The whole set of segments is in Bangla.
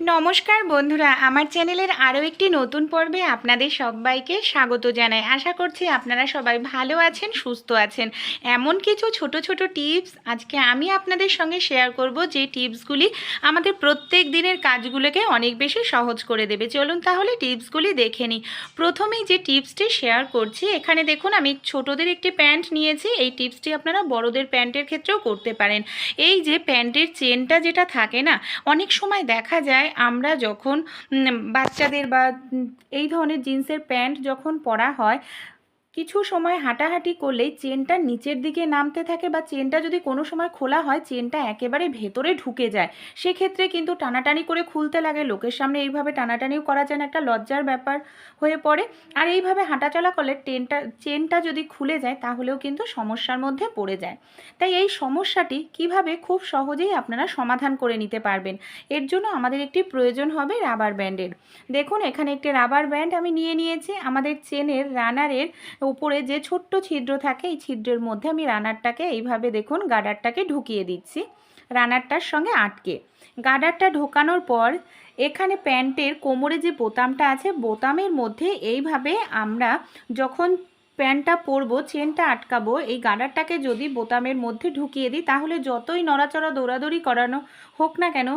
নমস্কার বন্ধুরা, আমার চ্যানেলের আরও একটি নতুন পর্বে আপনাদের সবাইকে স্বাগত জানাই। আশা করছি আপনারা সবাই ভালো আছেন, সুস্থ আছেন। এমন কিছু ছোট ছোট টিপস আজকে আমি আপনাদের সঙ্গে শেয়ার করব, যে টিপসগুলি আমাদের প্রত্যেক দিনের কাজগুলোকে অনেক বেশি সহজ করে দেবে। চলুন তাহলে টিপসগুলি দেখে নিই। প্রথমেই যে টিপসটি শেয়ার করছি, এখানে দেখুন আমি ছোটদের একটি প্যান্ট নিয়েছি। এই টিপসটি আপনারা বড়দের প্যান্টের ক্ষেত্রেও করতে পারেন। এই যে প্যান্টের চেনটা যেটা থাকে না, অনেক সময় দেখা যায় আমরা যখন বাচ্চাদের বা এই ধরনের জিন্সের প্যান্ট যখন পরা হয় কিছু সময় হাঁটাহাঁটি করলেই চেনটা নিচের দিকে নামতে থাকে বা চেনটা যদি কোনো সময় খোলা হয়, চেনটা একেবারে ভেতরে ঢুকে যায়। সেক্ষেত্রে কিন্তু টানাটানি করে খুলতে লাগে। লোকের সামনে এইভাবে টানাটানিও করা যায় একটা লজ্জার ব্যাপার হয়ে পড়ে। আর এইভাবে হাঁটাচলা করলে টেনটা, চেনটা যদি খুলে যায়, তাহলেও কিন্তু সমস্যার মধ্যে পড়ে যায়। তাই এই সমস্যাটি কীভাবে খুব সহজেই আপনারা সমাধান করে নিতে পারবেন, এর জন্য আমাদের একটি প্রয়োজন হবে রাবার ব্যান্ডের। দেখুন, এখানে একটি রাবার ব্যান্ড আমি নিয়ে নিয়েছি। আমাদের চেনের রানারের উপরে যে ছোট্ট ছিদ্র থাকে, এই ছিদ্রের মধ্যে আমি রানারটাকে এইভাবে দেখুন গার্ডারটাকে ঢুকিয়ে দিচ্ছি। রানারটার সঙ্গে আটকে। গার্ডারটা ঢোকানোর পর এখানে প্যান্টের কোমরে যে বোতামটা আছে, বোতামের মধ্যে এইভাবে আমরা যখন প্যান্টটা পরবো, চেনটা আটকাবো, এই গার্ডারটাকে যদি বোতামের মধ্যে ঢুকিয়ে দিই, তাহলে যতই নড়াচড়া দৌড়াদৌড়ি করানো হোক না কেন,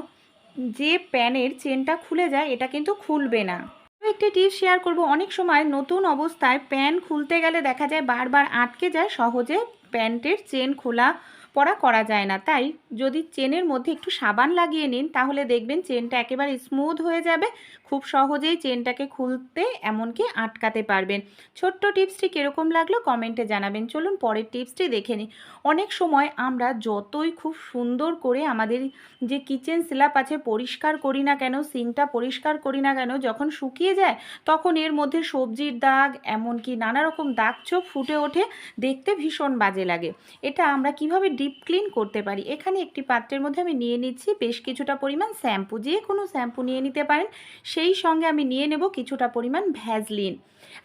যে প্যানের চেনটা খুলে যায়, এটা কিন্তু খুলবে না। একটি টিপস শেয়ার করব। অনেক সময় নতুন অবস্থায় প্যান খুলতে গেলে দেখা যায় বারবার আটকে যায়। সহজে প্যান্টের চেন খোলা পরা করা যায় না। তাই যদি চেনের মধ্যে একটু সাবান লাগিয়ে নিন, তাহলে দেখবেন চেনটা একেবারে স্মুথ হয়ে যাবে। খুব সহজেই চেনটাকে খুলতে এমনকি আটকাতে পারবেন। ছোট্ট টিপসটি কীরকম লাগল কমেন্টে জানাবেন। চলুন পরের টিপসটি দেখে নিই। অনেক সময় আমরা যতই খুব সুন্দর করে আমাদের যে কিচেন স্ল্যাপ আছে পরিষ্কার করি না কেন সিঙ্কটা পরিষ্কার করি না কেন, যখন শুকিয়ে যায়, তখন এর মধ্যে সবজির দাগ, এমনকি নানা রকম দাগ চোখ ফুটে ওঠে। দেখতে ভীষণ বাজে লাগে। এটা আমরা কীভাবে ডিপ ক্লিন করতে পারি। এখানে একটি পাত্রের মধ্যে আমি নিয়ে নিচ্ছি, বেশ কিছুটা পরিমাণ শ্যাম্পু, যে কোনো শ্যাম্পু নিয়ে নিতে পারেন। সেই সঙ্গে আমি নিয়ে নেব কিছুটা পরিমাণ ভ্যাজলিন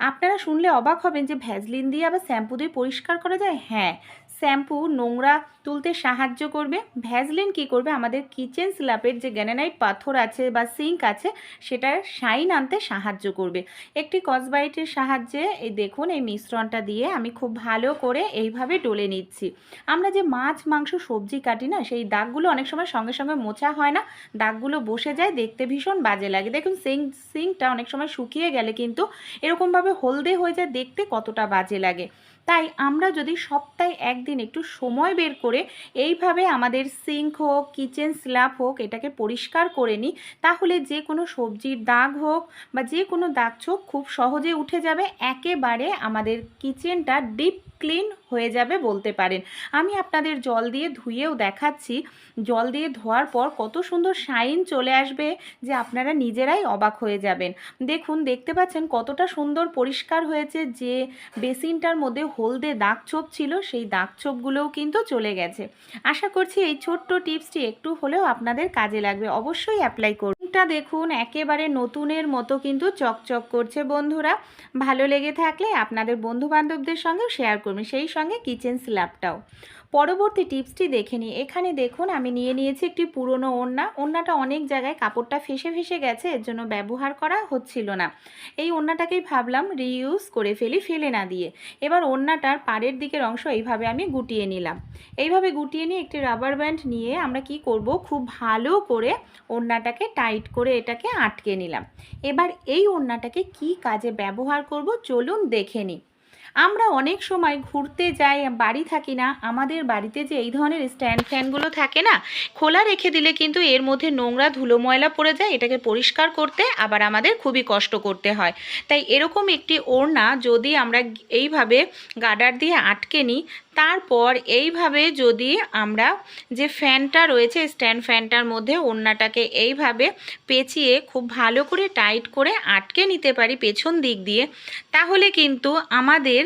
আপনারা শুনলে অবাক হবেন যে ভ্যাজলিন দিয়ে আবার শ্যাম্পু দিয়ে পরিষ্কার করা যায়? হ্যাঁ শ্যাম্পু, নোংরা তুলতে সাহায্য করবে। ভ্যাজলিন কি করবে? আমাদের কিচেন স্ল্যাপের যে গ্যানানাইট পাথর আছে বা সিঙ্ক আছে, সেটার শাইন আনতে সাহায্য করবে। একটি কসবাইটের সাহায্যে এই দেখুন, এই মিশ্রণটা দিয়ে আমি খুব ভালো করে এইভাবে ডলে নিচ্ছি। আমরা যে মাছ, মাংস, সবজি কাটি না, সেই দাগগুলো অনেক সময় সঙ্গে সঙ্গে মোছা হয় না। দাগগুলো বসে যায়, দেখতে ভীষণ বাজে লাগে। দেখুন সিঙ্ক সিঙ্কটা অনেক সময় শুকিয়ে গেলে কিন্তু এরকমভাবে হলদে হয়ে যায়, দেখতে কতটা বাজে লাগে। তাই আমরা যদি সপ্তাহে একদিন একটু সময় বের করে এইভাবে আমাদের সিঙ্ক হোক, কিচেন স্ল্যাব হোক, এটাকে পরিষ্কার করে নিই, তাহলে যে কোনো সবজির দাগ হোক বা যে কোনো দাগ ছোপ খুব সহজে উঠে যাবে। একেবারে আমাদের কিচেনটা ডিপ ক্লিন হয়ে যাবে বলতে পারেন। আমি আপনাদের জল দিয়ে ধুয়েও দেখাচ্ছি। জল দিয়ে ধোয়ার পর কত সুন্দর শাইন চলে আসবে যে আপনারা নিজেরাই অবাক হয়ে যাবেন। দেখুন, দেখতে পাচ্ছেন কতটা সুন্দর পরিষ্কার হয়েছে যে বেসিনটার মধ্যে হলদে দাগ ছোপ ছিল, সেই দাগ ছোপগুলোও কিন্তু চলে গেছে। আশা করছি এই ছোট্ট টিপসটি একটু হলেও আপনাদের কাজে লাগবে। অবশ্যই অ্যাপ্লাই করুন। টা দেখুন, একেবারে নতুনের মতো কিন্তু চকচক করছে বন্ধুরা। ভালো লেগে থাকলে আপনাদের বন্ধু বান্ধবদের সঙ্গেও শেয়ার করবেন সেই সঙ্গে কিচেন স্ল্যাবটাও পরবর্তী টিপসটি দেখে নিই। এখানে দেখুন, আমি নিয়ে নিয়েছি একটি পুরনো ওড়না। ওড়নাটা অনেক জায়গায় কাপড়টা ফেসে ফেসে গেছে, এর জন্য ব্যবহার করা হচ্ছিল না। এই ওড়নাটাকেই ভাবলাম রিইউজ করে ফেলি, ফেলে না দিয়ে। এবার ওড়নাটার পাড়ের দিকের অংশ এইভাবে আমি গুটিয়ে নিলাম। এইভাবে গুটিয়ে নিয়ে একটি রাবার ব্যান্ড নিয়ে আমরা কি করব? খুব ভালো করে ওড়নাটাকে টাইট করে এটাকে আটকে নিলাম। এবার এই ওড়নাটাকে কি কাজে ব্যবহার করব? চলুন দেখে নিই। আমরা অনেক সময় ঘুরতে যাই, বাড়ি থাকি না, আমাদের বাড়িতে যে এই ধরনের স্ট্যান্ড ফ্যানগুলো থাকে না, খোলা রেখে দিলে কিন্তু এর মধ্যে নোংরা ধুলো ময়লা পড়ে যায়, এটাকে পরিষ্কার করতে আবার আমাদের খুবই কষ্ট করতে হয়। তাই এরকম একটি ওড়না যদি আমরা এইভাবে গাডার দিয়ে আটকে নিই তারপর এইভাবে যদি আমরা যে ফ্যানটা রয়েছে, স্ট্যান্ড ফ্যানটার মধ্যে ওড়নাটাকে এইভাবে পেঁচিয়ে খুব ভালো করে টাইট করে আটকে নিতে পারি পেছন দিক দিয়ে, তাহলে কিন্তু আমাদের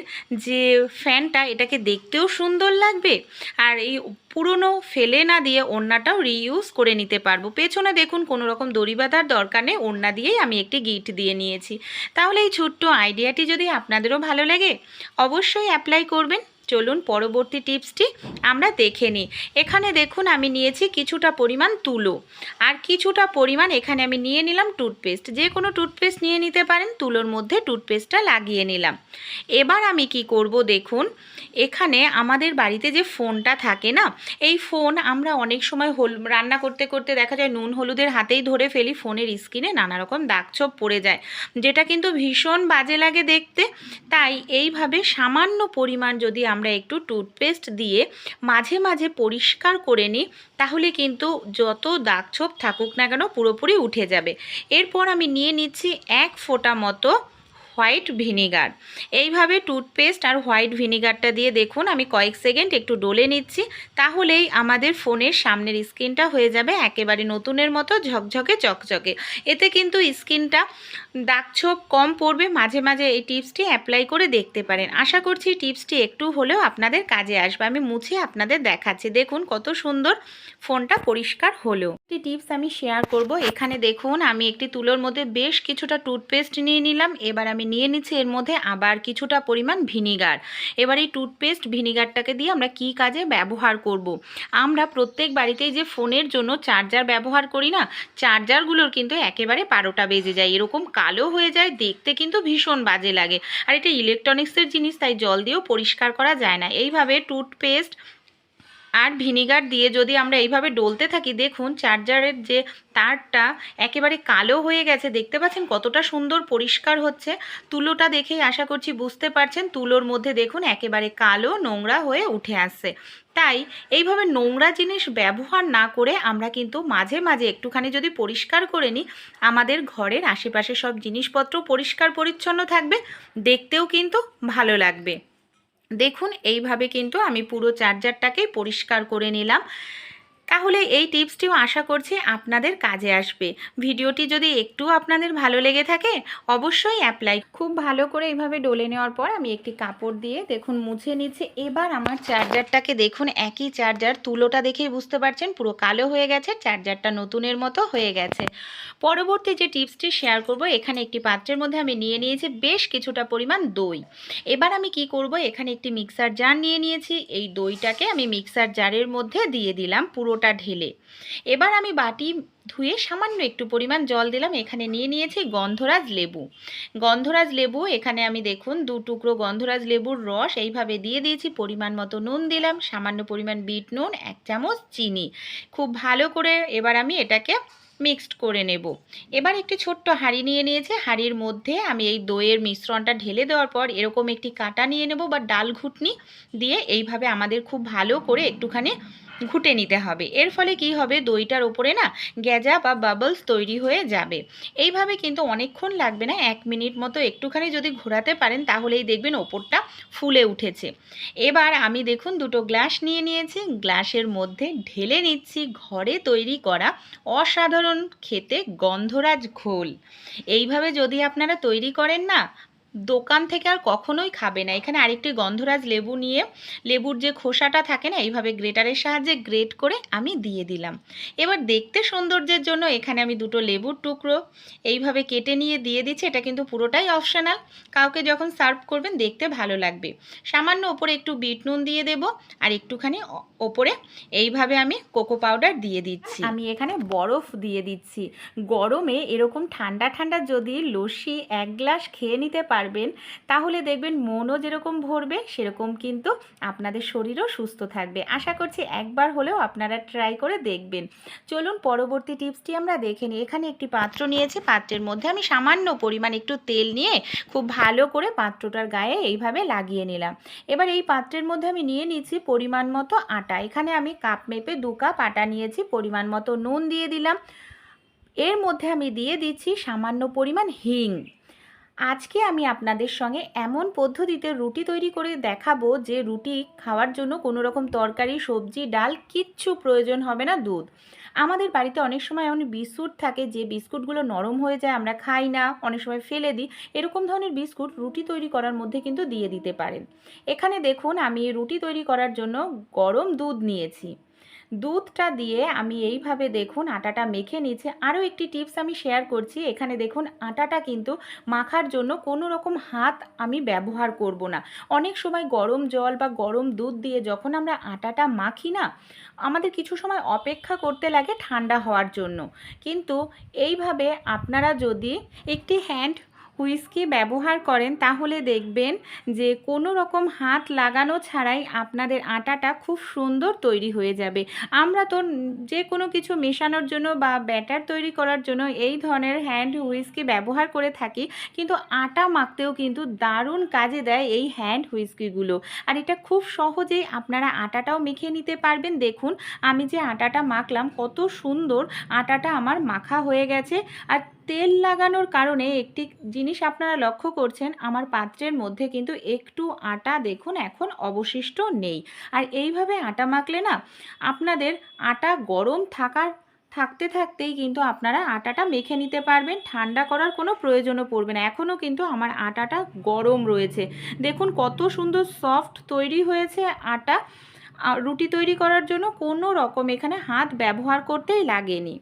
যে ফ্যানটা এটাকে দেখতেও সুন্দর লাগবে আর এই পুরনো ফেলে না দিয়ে ওড়নাটাও রিইউজ করে নিতে পারব। পেছনে দেখুন কোনো রকম দড়ি বাঁধার দরকার নেই, ওড়না দিয়েই আমি একটি গিট দিয়ে নিয়েছি। তাহলে এই ছোট্ট আইডিয়াটি যদি আপনাদেরও ভালো লাগে, অবশ্যই অ্যাপ্লাই করবেন। চলুন পরবর্তী টিপসটি আমরা দেখে নিই। এখানে দেখুন আমি নিয়েছি কিছুটা পরিমাণ তুলো। আর কিছুটা পরিমাণ এখানে আমি নিয়ে নিলাম টুথপেস্ট। যে কোনো টুথপেস্ট নিয়ে নিতে পারেন, তুলোর মধ্যে টুথপেস্টটা লাগিয়ে নিলাম। এবার আমি কি করব দেখুন, এখানে আমাদের বাড়িতে যে ফোনটা থাকে না, এই ফোন আমরা অনেক সময় হল, রান্না করতে করতে দেখা যায় নুন হলুদের হাতেই ধরে ফেলি, ফোনের স্ক্রিনে নানা রকম দাগছোপ পড়ে যায়। যেটা কিন্তু ভীষণ বাজে লাগে দেখতে। তাই এইভাবে সামান্য পরিমাণ যদি আমরা একটু টুথপেস্ট দিয়ে মাঝে মাঝে পরিষ্কার করে নিই, তাহলে কিন্তু যত দাগছোপ থাকুক না কেন পুরোপুরি উঠে যাবে। এরপর আমি নিয়ে নিচ্ছি এক ফোঁটা মতো হোয়াইট ভিনিগার। এইভাবে টুথপেস্ট আর হোয়াইট ভিনিগারটা দিয়ে দেখুন, আমি কয়েক সেকেন্ড একটু ডলে নিচ্ছি, তাহলেই আমাদের ফোনের সামনের স্ক্রিনটা হয়ে যাবে একেবারে নতুনের মতো, ঝকঝকে, চকচকে। এতে কিন্তু স্কিনটা দাগছোপ কম পড়বে, মাঝে মাঝে এই টিপসটি অ্যাপ্লাই করে দেখতে পারেন। আশা করছি টিপসটি একটু হলেও আপনাদের কাজে আসবে, আমি মুছে আপনাদের দেখাচ্ছি। দেখুন কত সুন্দর ফোনটা পরিষ্কার হলো। একটি টিপস আমি শেয়ার করব, এখানে দেখুন আমি একটি তুলোর মধ্যে বেশ কিছুটা টুথপেস্ট নিয়ে নিলাম, এবার আমি নিয়ে নিচ্ছি, এর মধ্যে আবার কিছুটা পরিমাণ ভিনিগার। এবার এই টুথপেস্ট ভিনিগারটাকে দিয়ে আমরা কি কাজে ব্যবহার করব। আমরা প্রত্যেক বাড়িতেই যে ফোনের জন্য চার্জার ব্যবহার করি না, চার্জারগুলোর কিন্তু একেবারে বারোটা বেজে যায়। এরকম কালো হয়ে যায়, দেখতে কিন্তু ভীষণ বাজে লাগে। আর এটা ইলেকট্রনিক্সের জিনিস, তাই জল দিয়েও পরিষ্কার করা যায় না। এইভাবে টুথপেস্ট আর ভিনিগার দিয়ে যদি আমরা এইভাবে ডলতে থাকি, দেখুন চার্জারের যে তারটা একেবারে কালো হয়ে গেছে। দেখতে পাচ্ছেন কতটা সুন্দর পরিষ্কার হচ্ছে। তুলোটা দেখেই আশা করছি বুঝতে পারছেন, তুলোর মধ্যে দেখুন একেবারে কালো নোংরা হয়ে উঠে আসছে। তাই এইভাবে নোংরা জিনিস ব্যবহার না করে আমরা কিন্তু মাঝে মাঝে একটুখানি যদি পরিষ্কার করে নিই, আমাদের ঘরের আশেপাশে সব জিনিসপত্র পরিষ্কার পরিচ্ছন্ন থাকবে, দেখতেও কিন্তু ভালো লাগবে। দেখুন, এইভাবে কিন্তু আমি পুরো চার্জারটাকেই পরিষ্কার করে নিলাম। তাহলে এই টিপসটিও আশা করছি আপনাদের কাজে আসবে। ভিডিওটি যদি একটু আপনাদের ভালো লেগে থাকে, অবশ্যই অ্যাপ্লাই খুব ভালো করে এইভাবে ডলে নেওয়ার পর আমি একটি কাপড় দিয়ে দেখুন, মুছে নিচ্ছে। এবার আমার চার্জারটাকে দেখুন, একই চার্জার, তুলোটা দেখেই বুঝতে পারছেন, পুরো কালো হয়ে গেছে, চার্জারটা নতুনের মতো হয়ে গেছে। পরবর্তী যে টিপসটি শেয়ার করব, এখানে একটি পাত্রের মধ্যে আমি নিয়ে নিয়েছি বেশ কিছুটা পরিমাণ দই। এবার আমি কি করব, এখানে একটি মিক্সার জার নিয়ে নিয়েছি। এই দইটাকে আমি মিক্সার জারের মধ্যে দিয়ে দিলাম পুরোটা ঢেলে। এবার আমি বাটি ধুয়ে সামান্য একটু পরিমাণ জল দিলাম। এখানে নিয়ে নিয়েছি গন্ধরাজ লেবু। গন্ধরাজ লেবু, এখানে আমি দেখুন দু টুকরো গন্ধরাজ লেবুর রস এইভাবে দিয়ে দিয়েছি। পরিমাণ মতো নুন দিলাম, সামান্য পরিমাণ বিট নুন, এক চামচ চিনি। খুব ভালো করে এবার আমি এটাকে মিক্সড করে নেব। এবার একটি ছোট্ট হাঁড়ি নিয়ে নিয়েছে। হাঁড়ির মধ্যে আমি এই দইয়ের মিশ্রণটা ঢেলে দেওয়ার পর এরকম একটি কাটা নিয়ে নেব বা ডাল ঘুটনি দিয়ে। এইভাবে আমাদের খুব ভালো করে একটুখানি ঘুটে নিতে হবে। এর ফলে কি হবে? দইটার ওপরে না গ্যাজা বা বাবলস তৈরি হয়ে যাবে। এইভাবে কিন্তু অনেকক্ষণ লাগবে না, এক মিনিট মতো একটুখানি যদি ঘোরাতে পারেন তাহলেই দেখবেন ওপরটা ফুলে উঠেছে। এবার আমি দেখুন দুটো গ্লাস নিয়ে নিয়েছি। গ্লাসের মধ্যে ঢেলে নিচ্ছি ঘরে তৈরি করা অসাধারণ খেতে গন্ধরাজ ঘোল। এইভাবে যদি আপনারা তৈরি করেন না দোকান থেকে আর কখনোই খাবে না। এখানে আরেকটি গন্ধরাজ লেবু নিয়ে, লেবুর যে খোসাটা থাকে না, এইভাবে গ্রেটারের সাহায্যে গ্রেট করে আমি দিয়ে দিলাম। এবার দেখতে সৌন্দর্যের জন্য এখানে আমি দুটো লেবুর টুকরো এইভাবে কেটে নিয়ে দিয়ে দিচ্ছি। এটা কিন্তু পুরোটাই অপশনাল। কাউকে যখন সার্ভ করবেন দেখতে ভালো লাগবে। সামান্য ওপরে একটু বিট নুন দিয়ে দেব আর একটুখানি ওপরে এইভাবে আমি কোকো পাউডার দিয়ে দিচ্ছি। আমি এখানে বরফ দিয়ে দিচ্ছি। গরমে এরকম ঠান্ডা ঠান্ডা যদি লস্যি এক গ্লাস খেয়ে নিতে পারবেন। তাহলে দেখবেন মনও যেরকম ভরবে, সেরকম কিন্তু আপনাদের শরীরও সুস্থ থাকবে। আশা করছি একবার হলেও আপনারা ট্রাই করে দেখবেন। চলুন পরবর্তী টিপসটি আমরা দেখে নিই। এখানে একটি পাত্র নিয়েছি। পাত্রের মধ্যে আমি সামান্য পরিমাণ একটু তেল নিয়ে খুব ভালো করে পাত্রটার গায়ে এইভাবে লাগিয়ে নিলাম। এবার এই পাত্রের মধ্যে আমি নিয়ে নিচ্ছি পরিমাণ মতো আটা। এখানে আমি কাপ মেপে দু কাপ আটা নিয়েছি, পরিমাণ মতো নুন দিয়ে দিলাম। এর মধ্যে আমি দিয়ে দিচ্ছি সামান্য পরিমাণ হিং। আজকে আমি আপনাদের সঙ্গে এমন পদ্ধতিতে রুটি তৈরি করে দেখাবো যে রুটি খাওয়ার জন্য কোনো রকম তরকারি, সবজি, ডাল কিচ্ছু প্রয়োজন হবে না দুধ। আমাদের বাড়িতে অনেক সময় এমন বিস্কুট থাকে যে বিস্কুটগুলো নরম হয়ে যায়, আমরা খাই না, অনেক সময় ফেলে দিই। এরকম ধরনের বিস্কুট রুটি তৈরি করার মধ্যে কিন্তু দিয়ে দিতে পারেন। এখানে দেখুন, আমি রুটি তৈরি করার জন্য গরম দুধ নিয়েছি। দুধটা দিয়ে আমি এইভাবে দেখুন আটাটা মেখে নিচ্ছে। আরও একটি টিপস আমি শেয়ার করছি, এখানে দেখুন আটাটা কিন্তু মাখার জন্য কোনো রকম হাত আমি ব্যবহার করব না। অনেক সময় গরম জল বা গরম দুধ দিয়ে যখন আমরা আটাটা মাখি না, আমাদের কিছু সময় অপেক্ষা করতে লাগে ঠান্ডা হওয়ার জন্য। কিন্তু এইভাবে আপনারা যদি একটি হ্যান্ড হুইস্কি ব্যবহার করেন, তাহলে দেখবেন যে কোনো রকম হাত লাগানো ছাড়াই আপনাদের আটাটা খুব সুন্দর তৈরি হয়ে যাবে। আমরা তো যে কোনো কিছু মেশানোর জন্য বা ব্যাটার তৈরি করার জন্য এই ধরনের হ্যান্ড হুইস্কি ব্যবহার করে থাকি, কিন্তু আটা মাখতেও কিন্তু দারুণ কাজে দেয় এই হ্যান্ড হুইস্কিগুলো। আর এটা খুব সহজেই আপনারা আটাটাও মেখে নিতে পারবেন। দেখুন, আমি যে আটাটা মাখলাম, কত সুন্দর আটাটা আমার মাখা হয়ে গেছে। আর তেল লাগানোর কারণে একটি জিনিস আপনারা লক্ষ্য করছেন, আমার পাত্রের মধ্যে কিন্তু একটু আটা দেখুন এখন অবশিষ্ট নেই। আর এইভাবে আটা মাখলে না, আপনাদের আটা গরম থাকার, থাকতে থাকতেই কিন্তু আপনারা আটাটা মেখে নিতে পারবেন, ঠান্ডা করার কোনো প্রয়োজনও পড়বে না। এখনও কিন্তু আমার আটাটা গরম রয়েছে। দেখুন কত সুন্দর সফট তৈরি হয়েছে আটা। রুটি তৈরি করার জন্য কোনো রকম এখানে হাত ব্যবহার করতেই লাগেনি।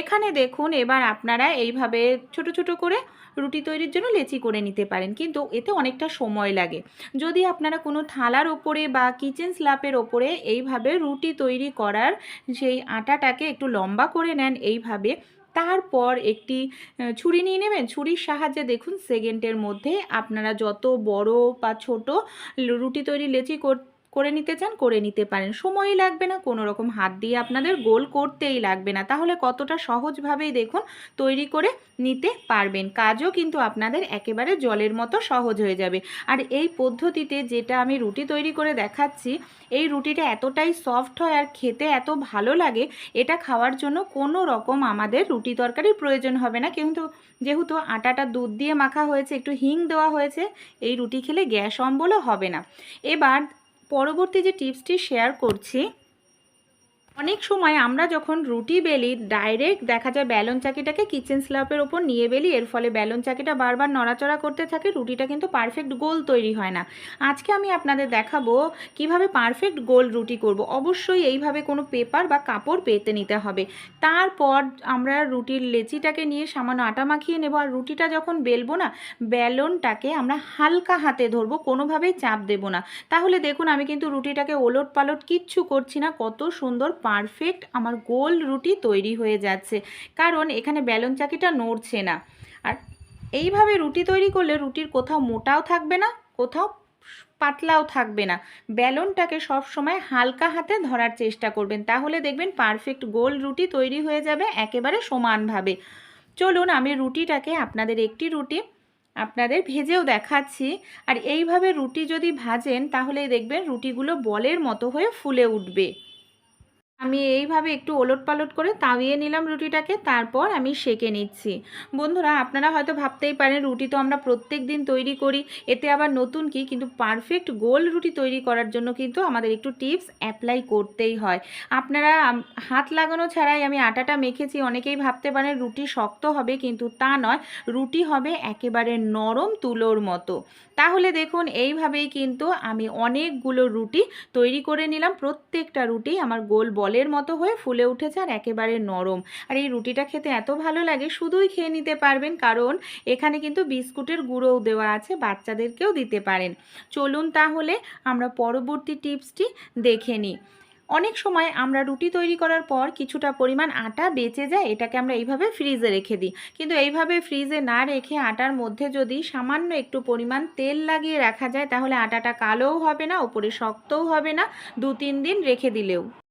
এখানে দেখুন, এবার আপনারা এইভাবে ছোট ছোট করে রুটি তৈরির জন্য লেচি করে নিতে পারেন, কিন্তু এতে অনেকটা সময় লাগে। যদি আপনারা কোনো থালার ওপরে বা কিচেন স্ল্যাপের ওপরে এইভাবে রুটি তৈরি করার সেই আটাটাকে একটু লম্বা করে নেন এইভাবে, তারপর একটি ছুরি নিয়ে নেবেন। ছুরির সাহায্যে দেখুন, সেকেন্ডের মধ্যে আপনারা যত বড় বা ছোট রুটি তৈরি লেচি করে নিতে চান, করে নিতে পারেন। সময়ই লাগবে না, কোনো রকম হাত দিয়ে আপনাদের গোল করতেই লাগবে না। তাহলে কতটা সহজভাবেই দেখুন, তৈরি করে নিতে পারবেন। কাজও কিন্তু আপনাদের একেবারে জলের মতো সহজ হয়ে যাবে। আর এই পদ্ধতিতে যেটা আমি রুটি তৈরি করে দেখাচ্ছি, এই রুটিটা এতটাই সফট হয় আর খেতে এত ভালো লাগে, এটা খাওয়ার জন্য কোনো রকম আমাদের রুটি তরকারির প্রয়োজন হবে না। কিন্তু যেহেতু আটাটা দুধ দিয়ে মাখা হয়েছে, একটু হিং দেওয়া হয়েছে, এই রুটি খেলে গ্যাস অম্বলও হবে না। এবার পরবর্তী যে টিপসটি শেয়ার করছি অনেক সময় আমরা যখন রুটি বেলি ডাইরেক্ট দেখা যায় ব্যালন চাকিটাকে কিচেন স্ল্যাপের ওপর নিয়ে বেলি, এর ফলে ব্যালন চাকিটা বারবার নড়াচড়া করতে থাকে, রুটিটা কিন্তু পারফেক্ট গোল তৈরি হয় না। আজকে আমি আপনাদের দেখাবো কীভাবে পারফেক্ট গোল রুটি করব। অবশ্যই এইভাবে কোনো পেপার বা কাপড় পেতে নিতে হবে। তারপর আমরা রুটির লেচিটাকে নিয়ে সামান্য আটা মাখিয়ে নেব। আর রুটিটা যখন বেলবো না ব্যালনটাকে আমরা হালকা হাতে ধরবো, কোনোভাবেই চাপ দেব না। তাহলে দেখুন, আমি কিন্তু রুটিটাকে ওলট পালট কিচ্ছু করছি না, কত সুন্দর পারফেক্ট আমার গোল রুটি তৈরি হয়ে যাচ্ছে। কারণ এখানে ব্যালন চাকিটা নড়ছে না। আর এইভাবে রুটি তৈরি করলে রুটির কোথাও মোটাও থাকবে না, কোথাও পাতলাও থাকবে না। ব্যালনটাকে সব সময় হালকা হাতে ধরার চেষ্টা করবেন। তাহলে দেখবেন পারফেক্ট গোল রুটি তৈরি হয়ে যাবে একেবারে সমানভাবে। চলুন আমি রুটিটাকে আপনাদের একটি রুটি আপনাদের ভেজেও দেখাচ্ছি। আর এইভাবে রুটি যদি ভাজেন তাহলে দেখবেন রুটিগুলো বলের মতো হয়ে ফুলে উঠবে। আমি এইভাবে একটু ওলট পালট করে তাওয়িয়ে নিলাম রুটিটাকে, তারপর আমি সেকে নিচ্ছি। বন্ধুরা, আপনারা হয়তো ভাবতেই পারেন, রুটি তো আমরা প্রত্যেক দিন তৈরি করি, এতে আবার নতুন কি, কিন্তু পারফেক্ট গোল রুটি তৈরি করার জন্য কিন্তু আমাদের একটু টিপস অ্যাপ্লাই করতেই হয়। আপনারা হাত লাগানো ছাড়াই আমি আটাটা মেখেছি, অনেকেই ভাবতে পারেন রুটি শক্ত হবে, কিন্তু তা নয়, রুটি হবে একেবারে নরম তুলোর মতো। তাহলে দেখুন, এইভাবেই কিন্তু আমি অনেকগুলো রুটি তৈরি করে নিলাম, প্রত্যেকটা রুটি আমার গোল বলের মতো হয়ে ফুলে উঠেছে আর একেবারে নরম। আর এই রুটিটা খেতে এত ভালো লাগে, শুধুই খেয়ে নিতে পারবেন, কারণ এখানে কিন্তু বিস্কুটের গুঁড়োও দেওয়া আছে, বাচ্চাদেরকেও দিতে পারেন। চলুন তাহলে আমরা পরবর্তী টিপসটি দেখে নিই। অনেক সময় আমরা রুটি তৈরি করার পর কিছুটা পরিমাণ আটা বেঁচে যায়, এটাকে আমরা এইভাবে ফ্রিজে রেখে দিই। কিন্তু এইভাবে ফ্রিজে না রেখে আটার মধ্যে যদি সামান্য একটু পরিমাণ তেল লাগিয়ে রাখা যায়, তাহলে আটাটা কালোও হবে না, ওপরে শক্তও হবে না দু তিন দিন রেখে দিলেও।